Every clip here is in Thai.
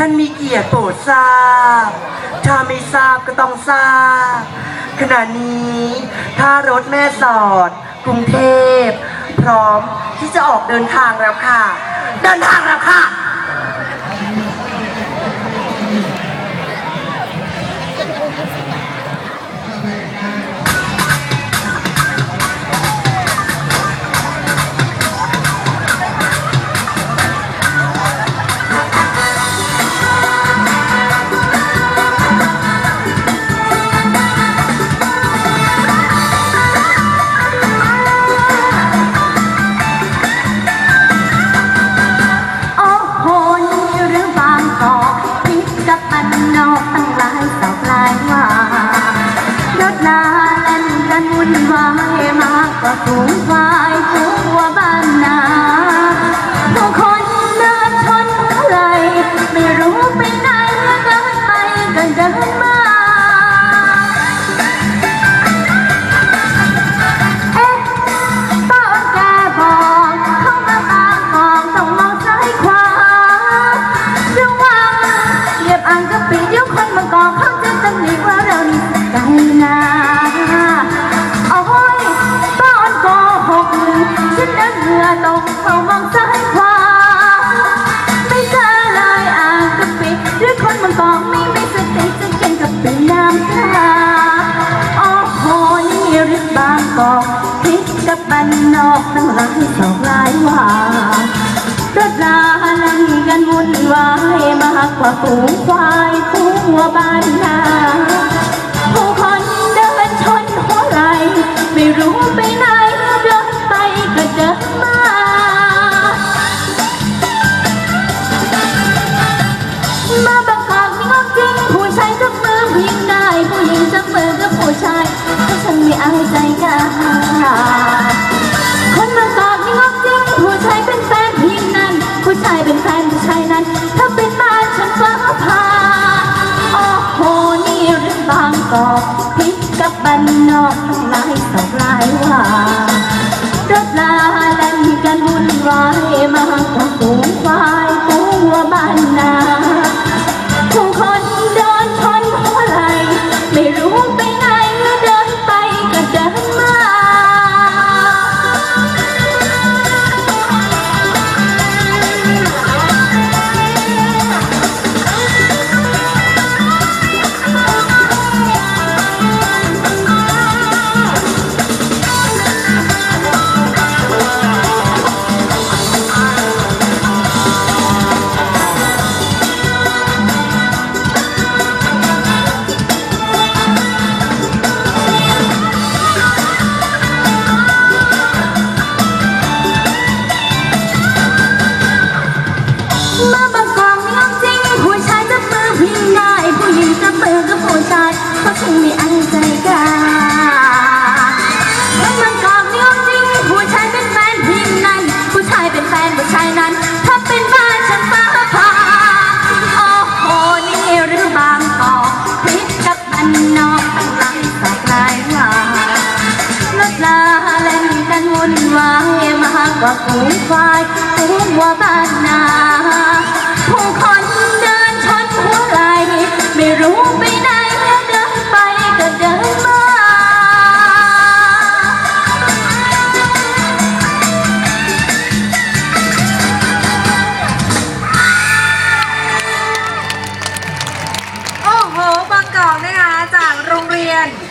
ท่านมีเกียรติโปรดทราบ ถ้าไม่ทราบก็ต้องทราบ ขณะนี้ท่ารถแม่สอด กรุงเทพ พร้อมที่จะออกเดินทางแล้วค่ะ เดินทางแล้วค่ะ ฉันเดินเรือตกเขามองซ้ายขวาไม่เจอเลยอ่างกะปิหรือคนมากอกไม่มีสติจะกินกะปิน้ำตาโอ้โหนี่หรือบางกอกพิดกับบ้านนอกทั้งหลายสองหลายว่ารถลาเล่นกันวุ่นวายมากกว่าฝูงควายทั่วบ้านนา ผู้หญิงจับมือกับผู้ชายถ้าฉันไม่เอาใจกัน นนอกตั้งหลายสากหลายว่ารถลาเล่นกันวุ่นวายมากกว่าฝูงควายตัวบ้านนา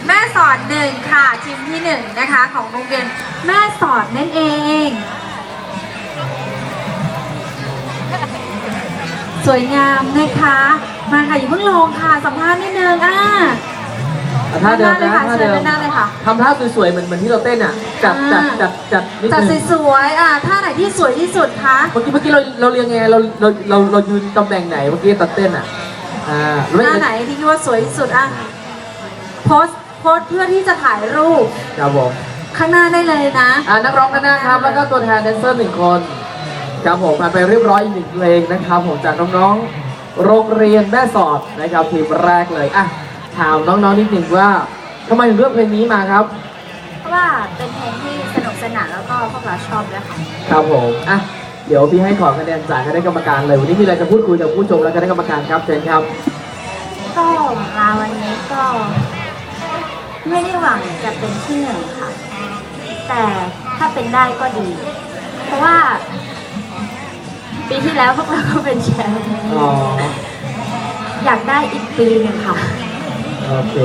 แม่สอดหนึ่งค่ะทีมที่หนึ่งนะคะของโรงเรียนแม่สอดนั่นเอง สวยงามนะคะมาค่ะอย่าเพิ่งลงค่ะสัมภาษณ์นิดนึงอะท่าเดิมเลยนะค่ะท่าเชิญเดิมด้านหน้าเลยค่ะทำท่าสวยๆเหมือนเหมือนที่เราเต้นอะจัดจัดจัดจัดนิดจัดนึงสวยๆอะท่าไหนที่สวยที่สุดคะเมื่อกี้เมื่อกี้เราเราเรียงไงเราเราเราเรายืนตำแหน่งไหนเมื่อกี้ตอนเต้นอะอ่าหน้าไหนที่คิดว่าสวยที่สุดอะโพสต์ โพสต์เพื่อที่จะถ่ายรูปครับผมข้างหน้าได้เลยนะอ่านักร้องกันนะครับ แล้วก็ตัวแทนแดนเซอร์หนึ่งคนครับผมผ่านไปเรียบร้อยอีกหนึ่งเพลงนะครับผมจากน้องๆโรงเรียนแม่สอดนะครับทีมแรกเลยอะถามน้องๆนิดหนึ่งว่าทำไมถึงเลือกเพลงนี้มาครับ เพราะว่าเป็นเพลงที่สนุกสนานแล้วก็พวกเราชอบด้วยค่ะครับผมอะเดี๋ยวพี่ให้ขอคะแนนจากคณะกรรมการเลยวันนี้มีอะไรจะพูดคุยกับผู้ชมและคณะกรรมการครับเชิญครับ ก็มาวันนี้ก็ ไม่ได้หวังจะเป็นที่หนึ่งค่ะ แต่ถ้าเป็นได้ก็ดี เพราะว่า ปีที่แล้วพวกเราก็เป็นแชมป์อ๋ออยากได้อีกปีหนึ่งค่ะ โอเค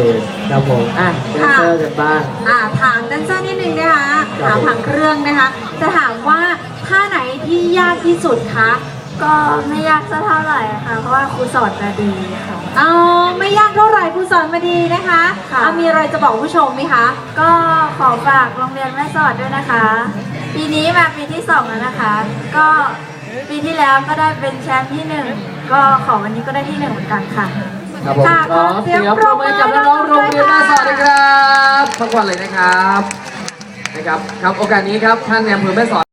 ครับผมอะแดนเซอร์กันบ้าง อ่าถามแดนเซอร์นิดนึงนะคะครัถาบมผมทางเครื่องนะคะ จะถามว่าท่าไหนที่ยากที่สุดคะ ก็ไม่ยากสักเท่าไหร่ค่ะ เพราะว่าครูสอนมาดีค่ะ อ๋อไม่ยากเท่าไหร่ครูสอนมาดีนะคะค่ะ อ่มีอะไรจะบอกผู้ชมไหมคะ ก็ขอฝากโรงเรียนแม่สอดด้วยนะคะ ปีนี้มาปีที่สองแล้วนะคะ ก็ปีที่แล้วก็ได้เป็นแชมป์ที่หนึ่งก็ขอวันนี้ก็ได้ที่หนึ่งเหมือนกันค่ะ ครับผมค่ะขอเสียงปรบมือกับน้องๆโรงเรียนแม่สอดด้วยครับทุกวันเลยนะครับนะครับ ครับโอกาสนี้ครับท่านในอำเภอแม่สอด